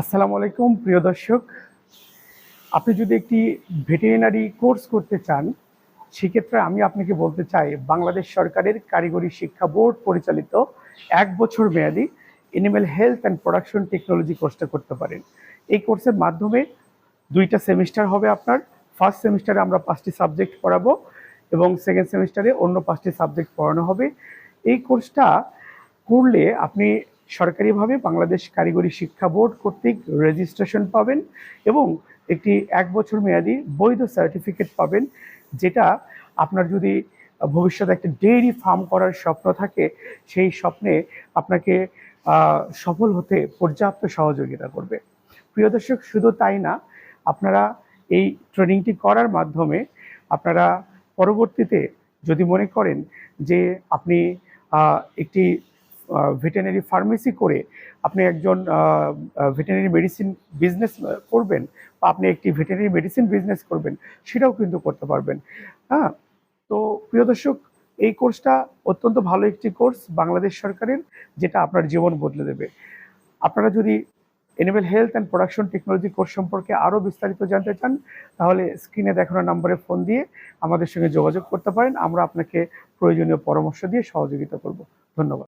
আসসালামু আলাইকুম, প্রিয় দর্শক। আপনি যদি একটি ভেটেরিনারি কোর্স করতে চান, সেক্ষেত্রে আমি আপনাকে বলতে চাই, বাংলাদেশ সরকারের কারিগরি শিক্ষা বোর্ড পরিচালিত এক বছর মেয়াদি animal health and production technology কোর্সটা করতে পারেন। এই কোর্সের মাধ্যমে দুইটা সেমিস্টার হবে আপনার। ফার্স্ট সেমিস্টারে আমরা পাঁচটি সাবজেক্ট পড়াবো এবং সেকেন্ড সেমিস্টারে অন্য পাঁচটি সাবজেক্ট পড়ানো হবে। এই কোর্সটা করলে আপনি সরকারিভাবে বাংলাদেশ কারিগরি শিক্ষা বোর্ড কর্তৃক রেজিস্ট্রেশন পাবেন এবং একটি এক বছর মেয়াদি বৈধ সার্টিফিকেট পাবেন, যেটা আপনার যদি ভবিষ্যতে একটা ডেইরি ফার্ম করার স্বপ্ন থাকে, সেই স্বপ্নে আপনাকে সফল হতে পর্যাপ্ত সহযোগিতা করবে। প্রিয় দর্শক, শুধু তাই না, আপনারা এই ট্রেনিংটি করার মাধ্যমে আপনারা পরবর্তীতে যদি মনে করেন যে আপনি একটি ভেটেরিনারি ফার্মেসি করে আপনি একজন ভেটেরিনারি মেডিসিন বিজনেস করবেন বা আপনি একটি ভেটেরিনারি মেডিসিন বিজনেস করবেন, সেটাও কিন্তু করতে পারবেন। হ্যাঁ? তো প্রিয় দর্শক, এই কোর্সটা অত্যন্ত ভালো একটি কোর্স বাংলাদেশ সরকারের, যেটা আপনার জীবন বদলে দেবে। আপনারা যদি animal health and production technology course সম্পর্কে আরও বিস্তারিত জানতে চান, তাহলে স্ক্রিনে দেখানো নম্বরে ফোন দিয়ে আমাদের সঙ্গে যোগাযোগ করতে পারেন। আমরা আপনাকে প্রয়োজনীয় পরামর্শ দিয়ে সহযোগিতা করব। ধন্যবাদ।